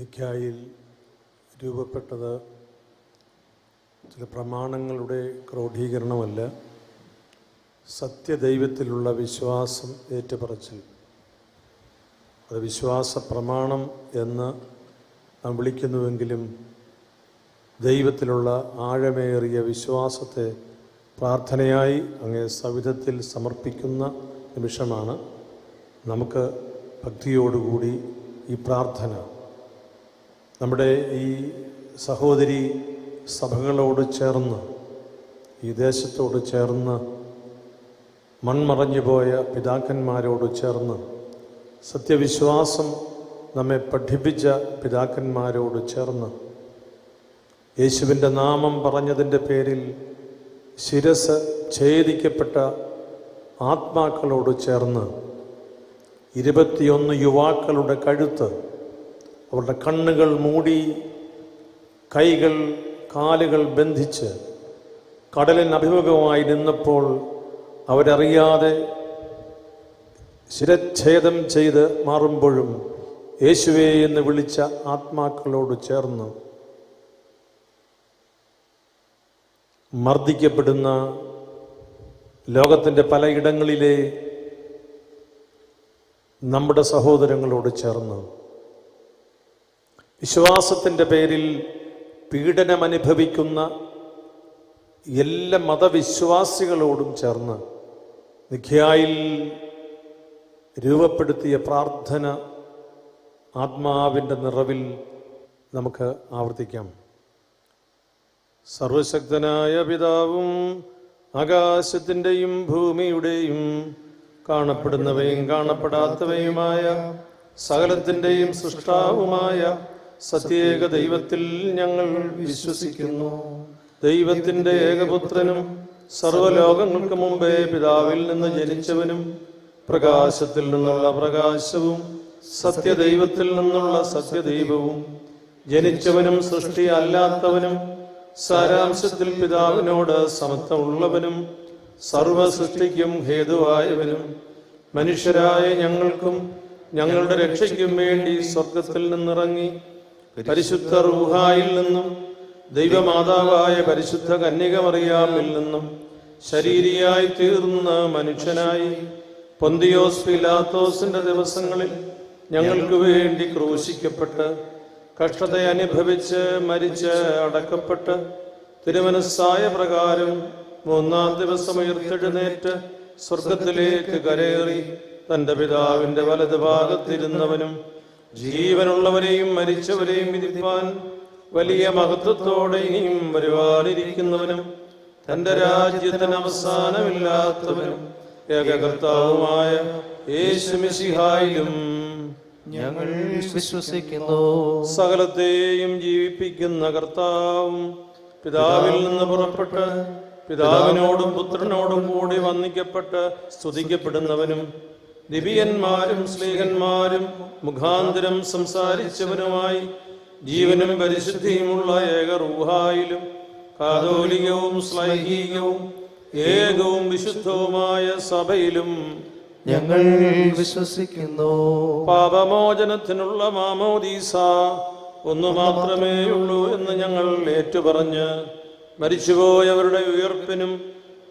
നിക്കായിൽ രൂപപ്പെട്ടത് ചില പ്രമാണങ്ങളുടെ ക്രോഡീകരണമല്ല സത്യദൈവത്തിലുള്ള വിശ്വാസം ഏറ്റുപറച്ചിൽ. അത് വിശ്വാസ പ്രമാണം എന്ന് നാം വിളിക്കുന്നുവെങ്കിലും ദൈവത്തിലുള്ള ആഴമേറിയ വിശ്വാസത്തെ പ്രാർത്ഥനയായി അങ്ങേ സവിധത്തിൽ സമർപ്പിക്കുന്ന നിമിഷമാണ് നമുക്ക് ഭക്തിയോടുകൂടി ഈ പ്രാർത്ഥന. നമ്മുടെ ഈ സഹോദരി സഭകളോട് ചേർന്ന് ഈ ദേശത്തോട് ചേർന്ന് മൺമറഞ്ഞു പോയ പിതാക്കന്മാരോട് ചേർന്ന് സത്യവിശ്വാസം നമ്മെ പഠിപ്പിച്ച പിതാക്കന്മാരോട് ചേർന്ന് യേശുവിന്റെ നാമം പറഞ്ഞതിന്റെ പേരിൽ ശിരസ് ഛേദിക്കപ്പെട്ട ആത്മാക്കളോട് ചേർന്ന് ഇരുപത്തിയൊന്ന് യുവാക്കളുടെ കഴുത്ത് അവരുടെ കണ്ണുകൾ മൂടി കൈകൾ കാലുകൾ ബന്ധിച്ച് കടലിന് അഭിമുഖമായി നിന്നപ്പോൾ അവരറിയാതെ ശിരച്ഛേദം ചെയ്ത് മാറുമ്പോഴും യേശുവേ എന്ന് വിളിച്ച ആത്മാക്കളോട് ചേർന്ന് മർദ്ദിക്കപ്പെടുന്ന ലോകത്തിന്റെ പലയിടങ്ങളിലെ നമ്മുടെ സഹോദരങ്ങളോട് ചേർന്ന് വിശ്വാസത്തിന്റെ പേരിൽ പീഡനമനുഭവിക്കുന്ന എല്ലാ മതവിശ്വാസികളോടും ചേർന്ന് നിഖ്യായിൽ രൂപപ്പെടുത്തിയ പ്രാർത്ഥന ആത്മാവിന്റെ നിറവിൽ നമുക്ക് ആവർത്തിക്കാം. സർവശക്തനായ പിതാവും ആകാശത്തിന്റെയും ഭൂമിയുടെയും കാണപ്പെടുന്നവയും കാണപ്പെടാത്തവയുമായ സകലത്തിന്റെയും സൃഷ്ടാവുമായ സത്യേക ദൈവത്തിൽ ഞങ്ങൾ വിശ്വസിക്കുന്നു. ദൈവത്തിന്റെ ഏകപുത്രനും സർവലോകങ്ങൾക്ക് മുമ്പേ പിതാവിൽ നിന്ന് ജനിച്ചവനും പ്രകാശത്തിൽ നിന്നുള്ള പ്രകാശവും സത്യദൈവത്തിൽ നിന്നുള്ള സത്യദൈവവും. ജനിച്ചവനും സൃഷ്ടി അല്ലാത്തവനും സാരാംശത്തിൽ പിതാവിനോട് സമത്വമുള്ളവനും സർവ സൃഷ്ടിക്കും ഹേതുവായവനും. മനുഷ്യരായ ഞങ്ങൾക്കും ഞങ്ങളുടെ രക്ഷയ്ക്കും വേണ്ടി സ്വർഗത്തിൽ നിന്നിറങ്ങി പരിശുദ്ധ റൂഹായിൽ നിന്നും ദൈവമാതാവായ പരിശുദ്ധ കന്യകമറിയാമിൽ നിന്നും ശരീരിയായി തീർന്ന മനുഷ്യനായി പൊന്തിയോസ് പിലാത്തോസിന്റെ ദിവസങ്ങളിൽ ഞങ്ങൾക്ക് വേണ്ടി ക്രൂശിക്കപ്പെട്ട് കഷ്ടത അനുഭവിച്ച് മരിച്ച് അടക്കപ്പെട്ട് തിരുമനസ്സായ പ്രകാരം മൂന്നാം ദിവസം ഉയർത്തെഴുന്നേറ്റ് സ്വർഗത്തിലേക്ക് കരേറി തന്റെ പിതാവിന്റെ വലത് ഭാഗത്തിരുന്നവനും ജീവനുള്ളവരെയും മരിച്ചവരെയും വിധിപ്പാൻ വലിയ മഹത്വത്തോടെ ഇനിയും വരുവാനിരിക്കുന്നവനും തന്റെ രാജ്യത്തിന് അവസാനമില്ലാത്തവനും ഏകകർത്താവുമായ യേശുമിസിഹായിലും ഞങ്ങൾ വിശ്വസിക്കുന്നു. സകലത്തെയും ജീവിപ്പിക്കുന്ന കർത്താവും പിതാവിൽ നിന്ന് പുറപ്പെട്ട് പിതാവിനോടും പുത്രനോടും കൂടി വന്ദിക്കപ്പെട്ട് സ്തുതിക്കപ്പെടുന്നവനും ദിവിയന്മാരും സ്ലീഹന്മാരും മുഖാന്തരം സംസാരിച്ചവനുമായി ജീവനും പരിശുദ്ധിയുമുള്ള ഏക റൂഹായിലും കാതോലികവും സ്ലൈഹികവും ഏകവും വിശുദ്ധവുമായ സഭയിലും ഞങ്ങൾ വിശ്വസിക്കുന്നു. പാപമോചനത്തിനുള്ള മാമോദീസ ഒന്നു മാത്രമേ ഉള്ളൂ എന്ന് ഞങ്ങൾ ഏറ്റുപറഞ്ഞ് മരിച്ചുപോയവരുടെ ഉയർപ്പിനും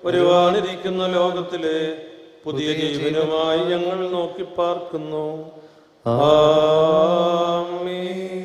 വരുവാനിരിക്കുന്ന ലോകത്തിലെ പുതിയ ജീവനുമായി ഞങ്ങൾ നോക്കി പാർക്കുന്നു. ആമേൻ.